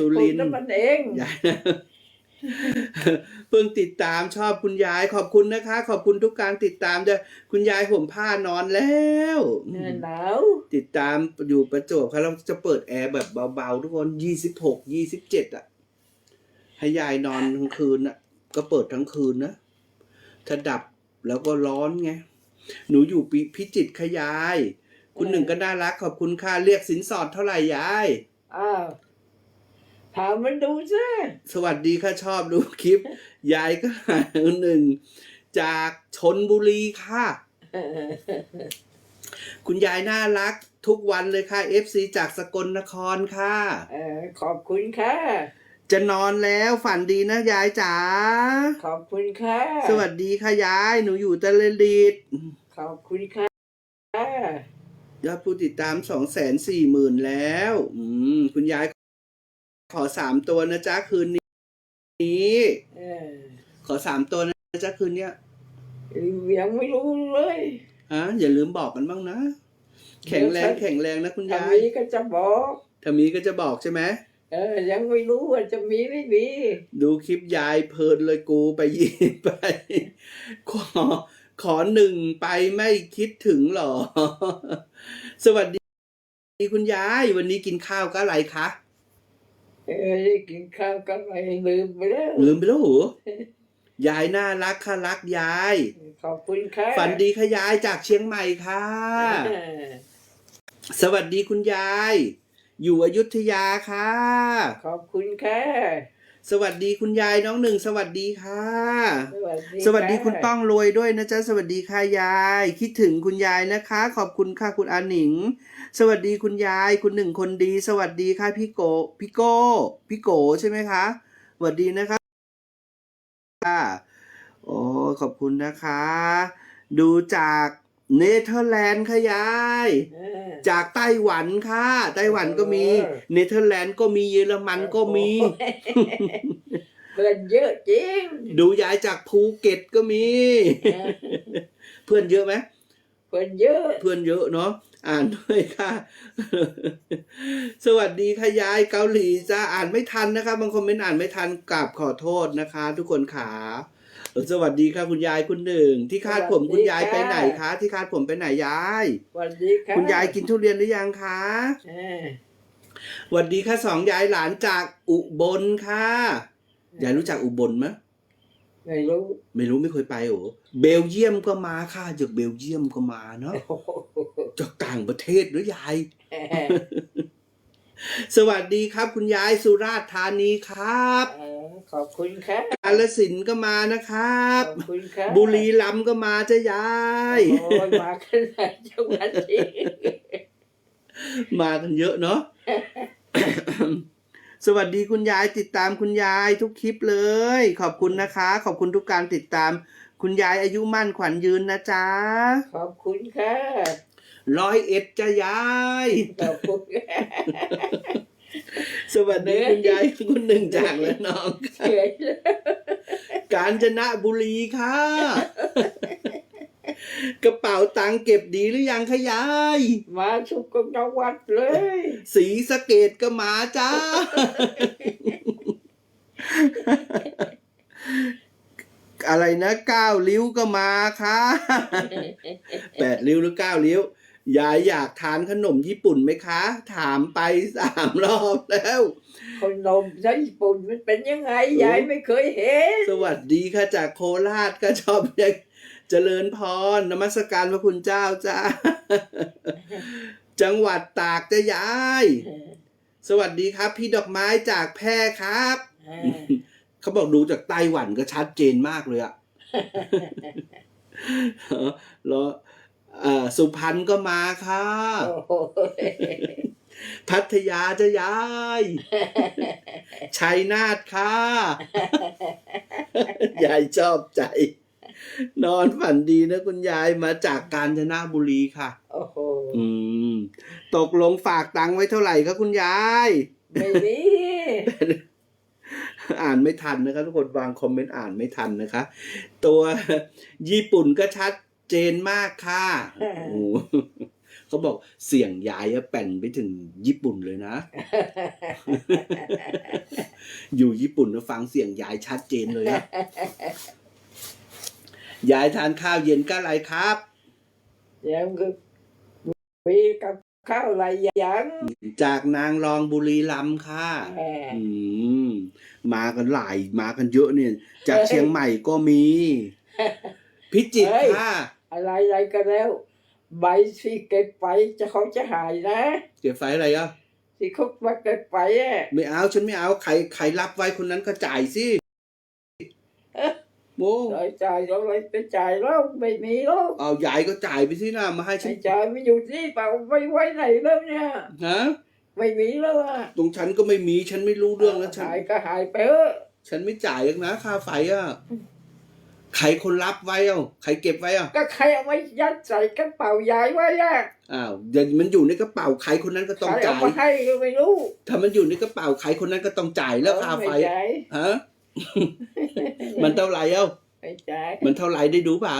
สุพูริดนทนั่นร์มันเองยายนะเพิ่งติดตามชอบคุณยายขอบคุณนะคะ ขอบคุณทุกการติดตามเด้อคุณยายห่มผ้านอนแล้วหนาวติดตามอยู่ประจวบครับเราจะเปิดแอร์แบบเบาๆทุกคนยี่สิบหกยี่สิบเจ็ดอะ ให้ยายนอนทั้งคืนอะ ก็เปิดทั้งคืนนะถ้าดับแล้วก็ร้อนไง หนูอยู่ปีพิจิตรขยาย คุณหนึ่งก็น่ารักขอบคุณค่ะเรียกสินสอดเท่าไหร่ยายอ้าว ถามมันดูซิสวัสดีค่ะชอบดูคลิป ยายก็หาหนึ่ง จากชนบุรีค่ะ คุณยายน่ารักทุกวันเลยค่ะ FC จากสกลนครค่ะ เออขอบคุณค่ะ จะนอนแล้วฝันดีนะยายจ๋า ขอบคุณค่ะ สวัสดีค่ะยาย หนูอยู่ตะเลดีดขอบคุณค่ะ ยอดผู้ติดตามสองแสนสี่หมื่นแล้ว อืม คุณยาย ขอสามตัวนะจ๊ะคืนนี้เออขอสามตัวนะจ๊ะคืนเนี้ยยังไม่รู้เลยฮะอย่าลืมบอกกันบ้างนะ แข็งแรงแข็งแรงนะคุณายถ้ายมีก็จะบอกถ้ามีก็จะบอกใช่ไหมเออ ยังไม่รู้ว่าจะมีไม่มี ดูคลิปยายเพลินเลยกูไปยิงไป ขอขอหนึ่งไปไม่คิดถึงหรอ สวัสดี คุณยาย วันนี้กินข้าวก็อะไรคะ เออกินข้าวกันไปลืมไปแล้ว ลืมไปแล้วเหรอยายน่ารักค่ะรักยาย ขอบคุณค่ะฝันดีค่ะยายจากเชียงใหม่ค่ะเออสวัสดีคุณยาย อยู่อยุธยาค่ะ ขอบคุณค่ะสวัสดีคุณยายน้องหนึ่งสวัสดีค่ะ สวัสดีสวัสดีะคุณต้องรวยด้วยนะจ๊ะสวัสดีค่ะยาย คิดถึงคุณยายนะคะ ขอบคุณค่ะคุณอาหนิง สวัสดีคุณยายคุณหนึ่งคนดี สวัสดีค่ะพี่โกพี่โก้พี่โกใช่ไหมคะสวัสดีนะคะค่ะโอ้ขอบคุณนะคะ ดูจากเนเธอร์แลนด์ค่ะยายเออจากไต้หวันค่ะ ไต้หวันก็มีเออเนเธอร์แลนด์ก็มีเยอรมันก็มีเพื่อนเยอะจริง ดูยายจากภูเก็ตก็มีเออเพื่อนเยอะไหม เพื่อนเยอะ เพื่อนเยอะเนาะ อ่านด้วยค่ะ สวัสดีค่ะยายเกาหลีจะอ่านไม่ทันนะคะบางคอมเมนต์อ่านไม่ทันกราบขอโทษนะคะ ทุกคนขาเออสวัสดีค่ะคุณยายคุณหนึ่ง ที่คาดผมคุณยายไปไหนคะ ที่คาดผมไปไหนยายสวัสดีค่ะคุณยายกินทุเรียนหรือยังคะเออสวัสดีค่ะสองยายหลานจากอุบลค่ะยายรู้จักอุบลไหมไม่รู้ไม่รู้ไม่เคยไปโอ้เบลเยียมก็มาค่ะจากเบลเยียมก็มาเนาะโอ้โหจาก ต่างประเทศหรือยายเออสวัสดีครับ คุณยายสุราษฎร์ธานีครับเออขอบคุณค่ะกาลสินธุ์ก็มานะครับ ขอบคุณค่ะบุรีรัมย์ก็มาจ้ะยายโอ้ยมาขนาดจังหวัดนี้มากันเยอะเนาะสวัสดีคุณยายติดตามคุณยายทุกคลิปเลย ขอบคุณนะคะ ขอบคุณทุกการติดตาม คุณยายอายุมั่นขวัญยืนนะจ๊ะ ขอบคุณค่ะ ร้อยเอ็ดจ้ะยาย ขอบคุณค่ะสวัสดีคุณยายคุณหนึ่งจากและน้องค่ะเฉยเลยกาญจนบุรีค่ะ กระเป๋าตังค์เก็บดีหรือยังคะยาย มาทุกจังหวัดเลยสีสะเกตก็มาจ้า อะไรนะเก้าริ้วก็มาค่ะแปดริ้วหรือเก้าริ้ว ยายอยากทานขนมญี่ปุ่นไหมคะ ถามไปสามรอบแล้วคนนมชาวญี่ปุ่นมันเป็นยังไงยายไม่เคยเห็น สวัสดีค่ะจากโคราชก็ชอบเรียกเจริญพรนมัสการพระคุณเจ้าจ้า จังหวัดตากจะยาย สวัสดีครับ พี่ดอกไม้จากแพร่ครับ เขาบอกดูจากไต้หวันก็ชัดเจนมากเลยอะแล้ว เอ่อสุพรรณก็มาค่ะโอ้โหพัทยาจะยาย ชัยนาทค่ะยายชอบใจ นอนฝันดีนะคุณยายมาจากกาญจนบุรีค่ะ โอ้โหอืม ตกลงฝากตังค์ไว้เท่าไหร่คะคุณยาย ไม่มีอ่านไม่ทันนะคะทุกคนวางคอมเมนต์อ่านไม่ทันนะคะ ตัวญี่ปุ่นก็ชัด เจนมากค่ะโอ้เขาบอกเสียงยายอะแป่นไปถึงญี่ปุ่นเลยนะ อยู่ญี่ปุ่นนะฟังเสียงยายชัดเจนเลยอะยายทานข้าวเย็นก็อะไรครับยังก็มีกับข้าวอะไรยังจากนางรองบุรีรัมย์ค่ะแหมอืมมากันหลายมากันเยอะเนี่ย จากเชียงใหม่ก็มี พิจิตรค่ะ อะไรอะไรกันแล้ว ใบที่เก็บไปจะเขาจะหายนะเก็บไฟอะไรอะที่เขามาเก็บไปอะไม่เอาฉันไม่เอาใครใครรับไว้คนนั้นก็จ่ายสิโอ้จ่ายจ่ายเราไปไปจ่ายแล้วไม่มีแล้วเอายายก็จ่ายไปสินะมาให้ฉัไม่นจ่ายไม่อยู่ที่เปล่าไปไว้ไหนแล้วเนี่ยฮะไม่มีแล้วอะตรงฉันก็ไม่มีฉันไม่รู้เรื่องแล้วฉันหายก็หายไปเออฉันไม่จ่ายหรอกนะค่าไฟอะ ใครคนรับไว้เอ้าใครเก็บไว้อะก็ใครเอาไว้ยัดใส่กระเป๋ายายไว้อะอ้าวเดี๋ยวมันอยู่ในกระเป๋าใครคนนั้นก็ต้องใครเอาจ่าย มาให้ก็ไม่รู้ถ้ามันอยู่ในกระเป๋าใครคนนั้นก็ต้องจ่ายแล้วค่าไฟไม่จ่ายฮะ มันเท่าไหร่เอ้าไม่จ่ายมันเท่าไหร่ได้ดูป่ะ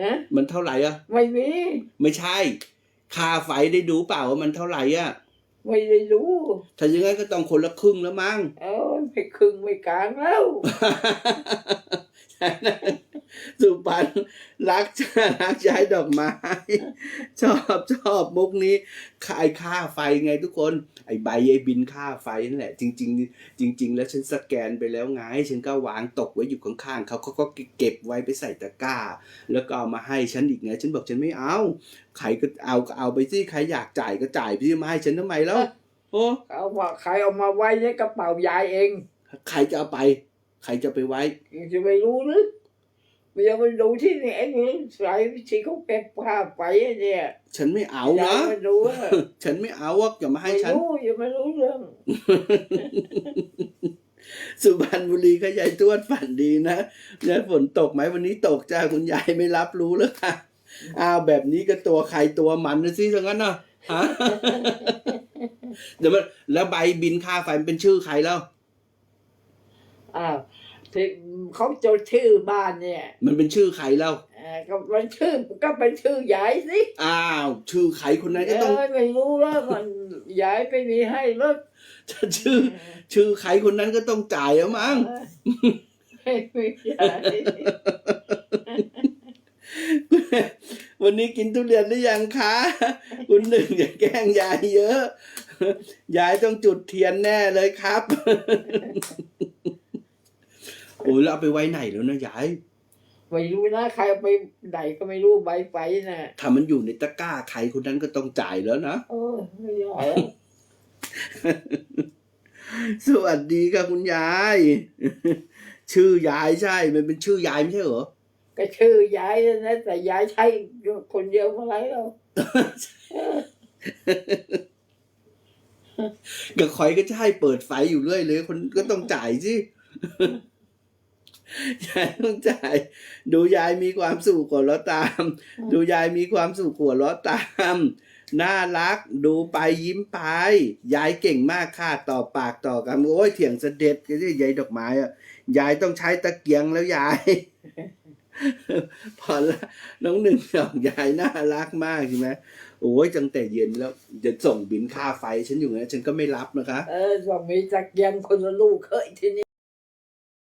ฮะมันเท่าไหร่อะ ไม่มีไม่ใช่ ค่าไฟได้ดูเปล่าว่ามันเท่าไหร่อะ ไม่ได้รู้ถ้าอย่างนั้นก็ต้องคนละครึ่งแล้วมั้ง เออไม่ครึ่งไม่กลางแล้ว สุพรรณรักรักย้ายดอกไม้ ชอบชอบมุกนี้ค่าไอ้ค่าไฟไงทุกคน ไอ้ใบไอ้บินค่าไฟนั่นแหละ จริง ๆ จริง ๆ แล้วฉันสแกนไปแล้วไง ฉันก็วางตกไว้อยู่ข้างๆเขาเขาก็เก็บไว้ไปใส่ตะกร้า แล้วก็เอามาให้ฉันอีกไง ฉันบอกฉันไม่เอาใครก็เอาก็เอาไปสิใครอยากจ่ายก็จ่ายพี่มาให้ฉันทำไมแล้วโอ้เอามาใครเอามาไว้ในกระเป๋ายายเอง ใครจะเอาไป ใครจะไปไว้ จะไม่รู้หรือเดี๋ยวมันดูที่นี่ไอ้นี่สายที่เขาเก็บผ้าไปเนี่ยฉันไม่เอายานะยมันรู้ว่าฉันไม่เอาว่าอย่ามาให้ไม่ฉันรู้ยังไม่รู้เรื่อง สุพรรณบุรีก็ยายทวดฝันดีนะยายฝนตกไหมวันนี้ตกจ้าคุณยายไม่รับรู้แล้วค่ะอ้าวแบบนี้ก็ตัวใครตัวมันนะสิทั้งนั้นเนาะฮะเดี๋ยวมันแล้วใบบินค่าไฟมันเป็นชื่อใครแล้ว อ้าวที่เขาจดชื่อบ้านเนี่ยมันเป็นชื่อใครแล้วเอ่อก็เป็นชื่อก็เป็นชื่อยายสิอ้าว ชื่อใครคนนั้นเอก็ต้องอไม่รู้แล้วมันยายไปมีให้แล้วถ้าชื่อ ชื่อใครคนนั้นก็ต้องจ่ายแล้วมั้งไม่ไม่ใช่วันนี้กินทุเรียนหรือยังคะคุณหนึ่งอย่าแกล้งยายเยอะ ยายต้องจุดเทียนแน่เลยครับ โอ้ยแล้วเอาไปไว้ไหนแล้วนะยายไม่รู้นะใครเอาไปไหนก็ไม่รู้ใบไปน่ะถ้ามันอยู่ในตะกร้าใครคนนั้นก็ต้องจ่ายแล้วนะเออไม่ได้สวัสดีค่ะคุณยาย ชื่อยายใช่ มันเป็นชื่อยายไม่ใช่เหรอก็ชื่อยายนั่นนะแต่ยายใช้คนเดียวเมื่อไหรแล้วกับคอยก็จะให้เปิดไฟอยู่เรื่อยเลย คนก็ต้องจ่ายสิ ยายต้องจ่าย ดูยายมีความสุขหัวเราะตาม ดูยายมีความสุขหัวเราะตามน่ารักดูไปยิ้มไป ยายเก่งมากค่ะต่อปากต่อคำโอ้ยเถียงเสด็จก็ที่ยายดอกไม้อะยายต้องใช้ตะเกียงแล้วยายพอละน้องหนึ่งบอกยายน่ารักมากใช่ไหมโอ้ยจังแต่เย็นแล้วจะส่งบินค่าไฟฉันอยู่นะฉันก็ไม่รับนะคะ เออต้องมีตะเกียงคนละลูกเคยที่นี่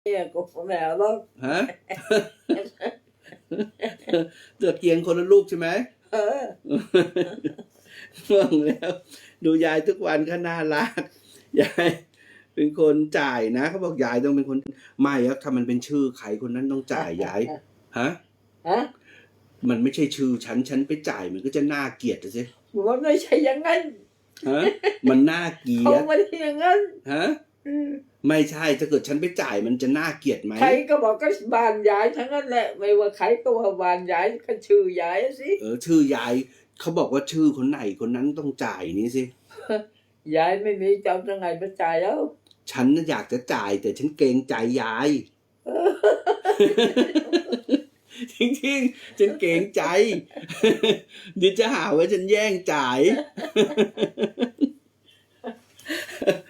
เนี่ยก็แม่แล้วฮะตะเกียงคนละลูกใช่ไหมเออง่วงแล้ว ดูยายทุกวันก็น่ารัก ยายเป็นคนจ่ายนะเขาบอกยายต้องเป็นคนไม่ครับถ้ามันเป็นชื่อใครคนนั้นต้องจ่ายยายฮะฮะมันไม่ใช่ชื่อฉันฉันไปจ่ายมันก็จะน่าเกลียดสิมันไม่ใช่อย่างนั้นฮะมันน่าเกลีเขายดไม่ได้อย่างนั้นฮะ ไม่ใช่ถ้าเกิดฉันไปจ่ายมันจะน่าเกลียดไหมใครก็บอกก็บ้านยายทั้งนั้นแหละไม่ว่าใครก็ว่าบ้านยายก็ชื่อยายสิเออชื่อยายเขาบอกว่าชื่อคนไหนคนนั้นต้องจ่ายนี่สิยายไม่มีจะเอาจังไงมาจ่ายแล้ว ฉันน่ะอยากจะจ่าย แต่ฉันเกรงใจยาย จริงๆ ฉันเกรงใจเดี๋ยวจะหาว่าฉันแย่งจ่าย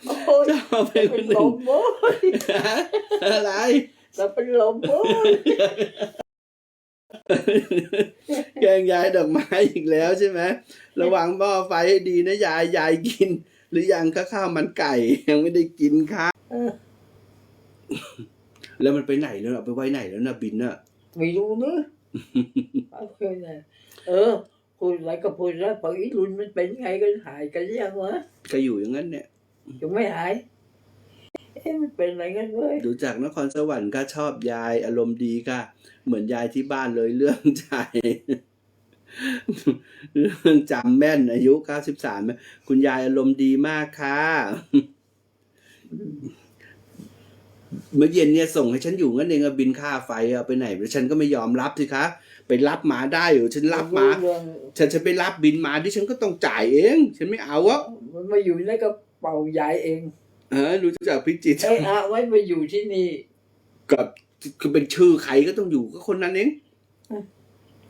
โอ้ยจะเอาไปคเป็นนหลนึ่งมโว้ยฮะอะไรเราเป็นลมโว้ยแกล้งยายดอกไม้อีกแล้วใช่ไหมระวังหม้อไฟให้ดีนะยายยายกิน หรือยังก็ข้าวมันไก่ ยังไม่ได้กินครับเออแล้วมันไปไหนแล้วเอาไปไว้ไหนแล้วนะบินน่ะ ไม่รู้เนอะเอาไปไหนเออพูดอะไรก็พูดแล้วพออีรุนมันเป็นไงกันหายกันยังวะก็อยู่อย่างนั้นเนี่ย ยังไม่หาย เอ๊ะมันเป็นอะไรกันเว้ยดูจากนครสวรรค์ก็ชอบยายอารมณ์ดีค่ะ เหมือนยายที่บ้านเลยเรื่องใจ เรื่องจำแม่นอายุ93คุณยายอารมณ์ดีมากค่ะ เมื่อเย็นเนี่ยส่งให้ฉันอยู่งั้นเองอะบินค่าไฟเอาไปไหนฉันก็ไม่ยอมรับสิคะ ไปรับมาได้อยู่ ฉันรับมา เรื่องฉันจะไปรับบินมาที่ฉันก็ต้องจ่ายเอง ฉันไม่เอาอะ มันมาอยู่ในกระ เป๋ายายเองเออรู้จักพิจิตรเอ้อะไว้มาอยู่ที่นี่กับคือเป็นชื่อใครก็ต้องอยู่ก็คนนั้นเอง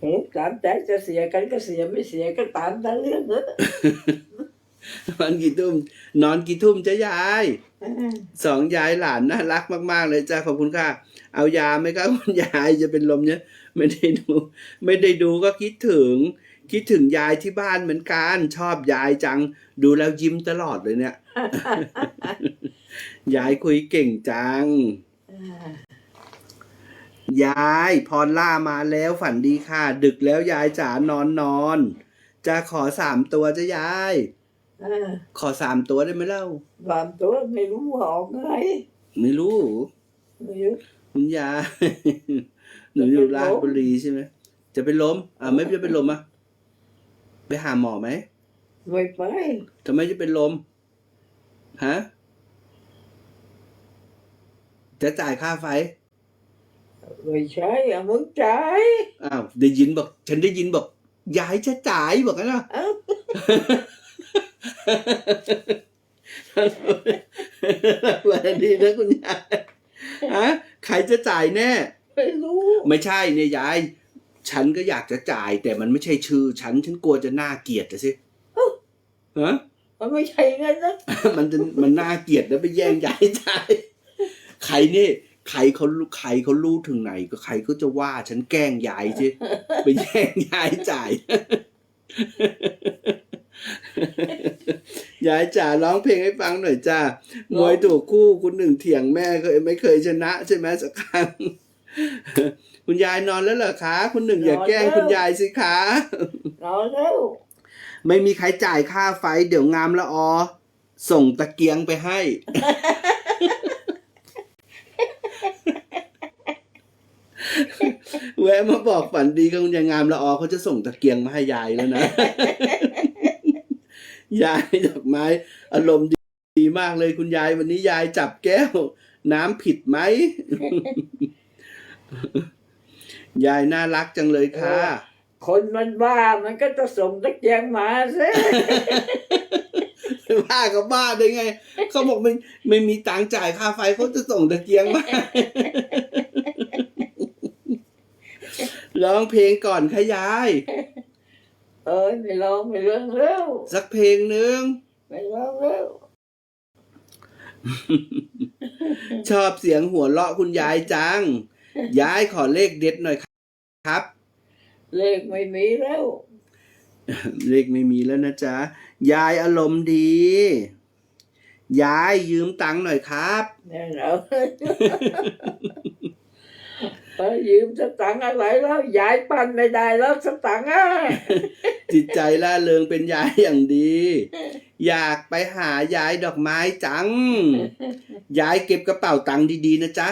เฮ้ยตามใจจะเสียกันก็เสียไม่เสียก็ตามแต่เรื่องเนอะนอนกี่ทุ่มนอนกี่ทุ่มจะยายสองยายหลานน่ารักมาก ๆ เลยจ้าขอบคุณค่ะ เอายาไหมครับคุณยายจะเป็นลมเนี่ยไม่ได้ดู ไม่ได้ดูก็คิดถึง คิดถึงยายที่บ้านเหมือนกันชอบยายจัง ดูแล้วยิ้มตลอดเลยเนี่ย ยายคุยเก่งจัง ยายพรล่ามาแล้วฝันดีค่ะ ดึกแล้วยายจ๋านอนนอน จะขอสามตัวจะยายอ่าขอสามตัวได้ไหมเล่าบามตัวไม่รู้ว่าออกไงไม่รู้ไม่รู้คุณยายหนูอยู่ราชบุรีใช่ไหมจะเป็นลม อ่าไม่จะเป็นลมอะ ไปหาหมอไหมไม่ไปทำไมจะเป็นลมฮะจะจ่ายค่าไฟไม่ใช่อะมึงใจายอ้าวได้ยินบอก ฉันได้ยินบอกยายจะจ่ายบอกงั้นเหรอเอ้าวันดีนะคุณยายฮะใครจะจ่ายแน่ ไม่รู้ ไม่ใช่เนี่ยยาย ฉันก็อยากจะจ่ายแต่มันไม่ใช่ชื่อ ฉันฉันกลัวจะน่าเกลียดอะสิฮะมันไม่ใช่งั้นนะมันจะมันน่าเกลียดแล้วไปแย่งยายจ่ายใครนี่ใครเขารู้ใครเขารู้ถึงไหนก็ใครก็จะว่าฉันแกล้งยายสิไปแย่งยายจ่ายยายจ๋าร้องเพลงให้ฟังหน่อยจ้ามวยถูกคู่คุณหนึ่งเถียงแม่เคยไม่เคยชนะ ใช่ไหมสักครั้ง คุณยายนอนแล้วเหรอคะ คุณหนึ่งอย่าแกล้งคุณยายสิคะนอนแล้วไม่มีใครจ่ายค่าไฟ เดี๋ยวงามละออส่งตะเกียงไปให้ แวะมาบอกฝันดีกับคุณยายงามละออเขาจะส่งตะเกียงมาให้ยายแล้วนะ ยายดอกไม้ อารมณ์ดีมากเลยคุณยายวันนี้ยายจับแก้ว น้ำผิดไหม ยายน่ารักจังเลยค่ะ คนมันบ้ามันก็จะส่งตะเกียงมาสิบ้ากับบ้าได้ไง เขาบอกไม่ไม่มีตังค์จ่ายค่าไฟเขาจะส่งตะเกียงมา ร้องเพลงก่อนค่ะยาย เอ้ยไม่ร้องไม่เรื่องแล้วสักเพลงหนึ่งไม่ร้องแล้วชอบเสียงหัวเราะคุณยายจัง ยายขอเลขเด็ดหน่อย ครับ เลขไม่มีแล้ว เลขไม่มีแล้วนะจ๊ะ ยายอารมณ์ดี ยายยืมตังค์หน่อยครับแน่นอนเอ้ยยืมสตังค์อะไรแล้วยายปั้นไม่ได้แล้วสตังค์อะจิตใจล่าเริงเป็นยายอย่างดี อยากไปหายายดอกไม้จัง ยายเก็บกระเป๋าตังค์ดีๆนะจ๊ะ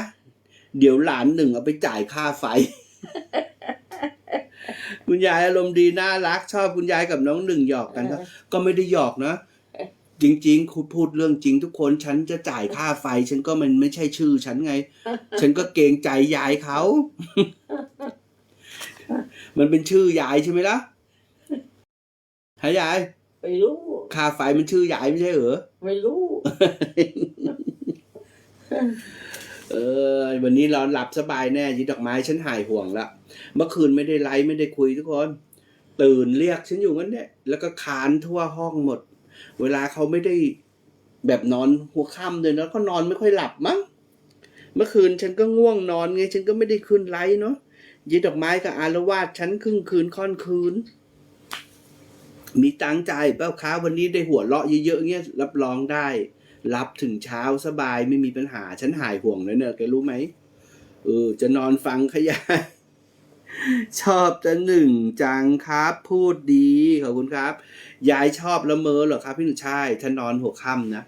เดี๋ยวหลานหนึ่งเอาไปจ่ายค่าไฟ คุณยายอารมณ์ดีน่ารักชอบคุณยายกับน้องหนึ่งหยอกกันก็ก็ไม่ได้หยอกนะ จริงๆคุณพูดเรื่องจริงทุกคนฉันจะจ่ายค่าไฟ ฉันก็มันไม่ใช่ชื่อฉันไง ฉันก็เกรงใจยายเขา มันเป็นชื่อยายใช่ไหมล่ะฮะยายไม่รู้ค่าไฟมันชื่อยายไม่ใช่เหรอไม่รู้ เออ วันนี้เราหลับสบายแน่ยีดอกไม้ฉันหายห่วงละเมื่อคืนไม่ได้ไลฟ์ไม่ได้คุยทุกคน ตื่นเรียกฉันอยู่งั้นเนี่ยแล้วก็คานทั่วห้องหมด เวลาเขาไม่ได้แบบนอนหัวค่ำเลยแล้วก็นอนไม่ค่อยหลับมั้งเมื่อคืนฉันก็ง่วงนอนไง ฉันก็ไม่ได้ขึ้นไลฟ์เนาะยึดดอกไม้กับอารวาสฉันครึ่งคืนค่อนคืน มีตังค์จ่ายเปล่าคะวันนี้ได้หัวเราะเยอะๆเงี้ยรับรองได้ รับถึงเช้าสบายไม่มีปัญหา ฉันหายห่วงแล้วเนอะแกรู้ไหมเออ จะนอนฟังขยาย ชอบจะหนึ่งจังครับพูดดีขอบคุณครับ ยายชอบละเมอเหรอครับพี่หนุ่มใช่ถ้านอนหัวค่ำนะ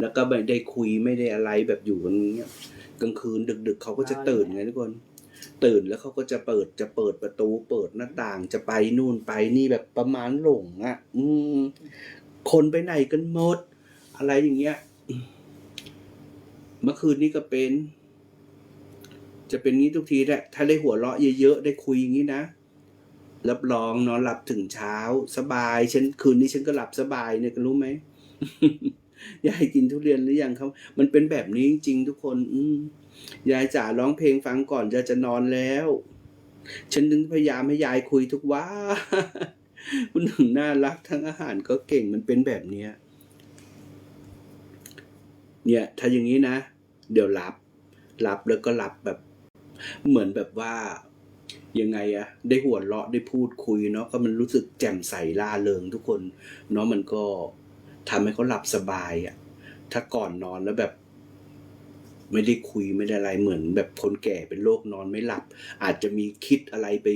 แล้วก็ไม่ได้คุยไม่ได้อะไรแบบอยู่กันอย่างเงี้ยกลางคืนดึก ๆเขาก็จะตื่นไงทุกคน ตื่นแล้วเขาก็จะเปิดจะเปิดประตู เปิดหน้าต่างจะไปนู่นไปนี่แบบประมาณหลงอะ่ะ อืมคนไปไหนกันหมด อะไรอย่างเงี้ย เมื่อคืนนี้ก็เป็น จะเป็นงี้ทุกทีแหละ ถ้าได้หัวเราะเยอะๆ ได้คุยอย่างนี้นะ รับรองนอนหลับถึงเช้า สบาย ฉันคืนนี้ฉันก็หลับสบายเนี่ยรู้ไหม ยายกินทุเรียนหรือยังครับ มันเป็นแบบนี้จริงๆทุกคน อืยายจ๋าร้องเพลงฟังก่อนจะจะนอนแล้ว ฉันถึงพยายามให้ยายคุยทุกว่าคุณหนึ่งน่ารักทั้งอาหารก็เก่งมันเป็นแบบเนี้ยเนี่ย ถ้าอย่างนี้นะ เดี๋ยวหลับหลับแล้วก็หลับแบบ เหมือนแบบว่ายังไงอะได้หัวเราะได้พูดคุยเนาะก็มันรู้สึกแจ่มใสล่าเริงทุกคนเนาะมันก็ทำให้เขาหลับสบายอะถ้าก่อนนอนแล้วแบบ ไม่ได้คุยไม่ได้อะไรเหมือน แบบคนแก่เป็นโรคนอนไม่หลับ อาจจะมีคิดอะไรไป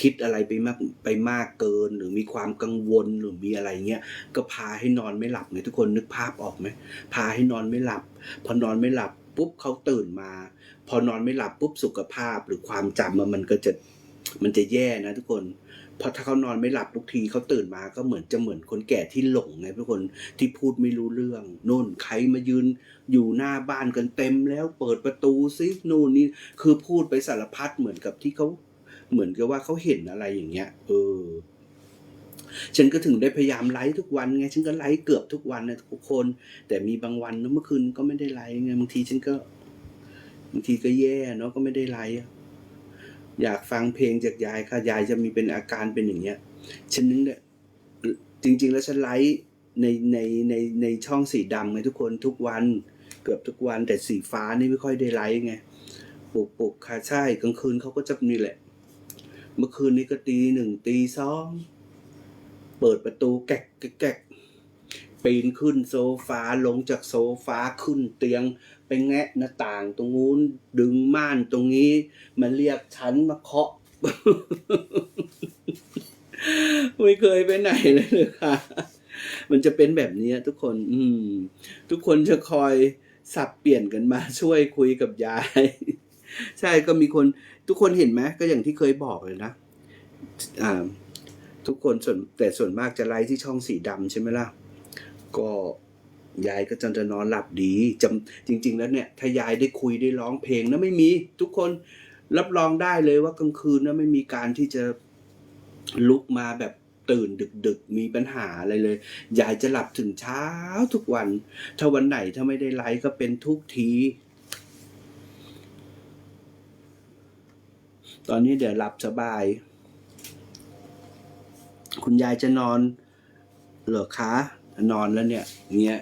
คิดอะไรไปมากไปมากเกิน หรือมีความกังวลหรือมีอะไรเงี้ยก็พาให้นอนไม่หลับไงทุกคนนึกภาพออกไหมพาให้นอนไม่หลับ พอนอนไม่หลับ ปุ๊บเขาตื่นมา พอนอนไม่หลับปุ๊บสุขภาพหรือความจำมันก็จะมันจะแย่นะทุกคนพราะถ้าเขานอนไม่หลับทุกทีเขาตื่นมาก็เหมือนจะเหมือนคนแก่ที่หลงไงทุกคนที่พูดไม่รู้เรื่องโน่นใครมายืนอยู่หน้าบ้านกันเต็มแล้วเปิดประตูซิโน่นนี่คือพูดไปสารพัดเหมือนกับที่เขาเหมือนกับว่าเขาเห็นอะไรอย่างเงี้ย เออ ฉันก็ถึงได้พยายามไลฟ์ทุกวันไง ฉันก็ไลฟ์เกือบทุกวันนะทุกคน แต่มีบางวันนะเมื่อคืนก็ไม่ได้ไลฟ์ไงบางทีฉันก็บางทีก็แย่เนาะก็ไม่ได้ไลฟ์อะอยากฟังเพลงจากยายค่ะยายจะมีเป็นอาการเป็นอย่างเงี้ย ฉันนึกเนี่ยจริง ๆ แล้วฉันไลฟ์ในในในในช่องสีดำไงทุกคนทุกวัน เกือบทุกวันแต่สีฟ้านี่ไม่ค่อยได้ไลฟ์ไงปลุกปลุกค่ะใช่กลางคืนเขาก็จะนี่แหละ เมื่อคืนนี้ก็ตีหนึ่งตีสอง เปิดประตูแกะแกะแกะปีนขึ้นโซฟาลงจากโซฟาขึ้นเตียง ไปแงะหน้าต่างตรงนู้นดึงม่านตรงนี้ มาเรียกฉันมาเคาะ ไม่เคยไปไหนเลยเลยค่ะ มันจะเป็นแบบนี้ทุกคน อืม ทุกคนจะคอยสับเปลี่ยนกันมาช่วยคุยกับยาย ใช่ก็มีคนทุกคนเห็นไหมก็อย่างที่เคยบอกเลยนะ อ่า ทุกคนส่วนแต่ส่วนมากจะไลฟ์ที่ช่องสีดำใช่ไหมล่ะ ก็ยายก็จะจะนอนหลับดีจำจริง ๆ แล้วเนี่ย ถ้ายายได้คุยได้ร้องเพลงนะไม่มี ทุกคนรับรองได้เลยว่ากลางคืนนะไม่มีการที่จะลุกมาแบบตื่นดึก ๆ มีปัญหาอะไรเลย ยายจะหลับถึงเช้าทุกวัน ถ้าวันไหนถ้าไม่ได้ไลฟ์ก็เป็นทุกที ตอนนี้เดี๋ยวหลับสบาย คุณยายจะนอนเหรอคะนอนแล้วเนี่ยเงี้ย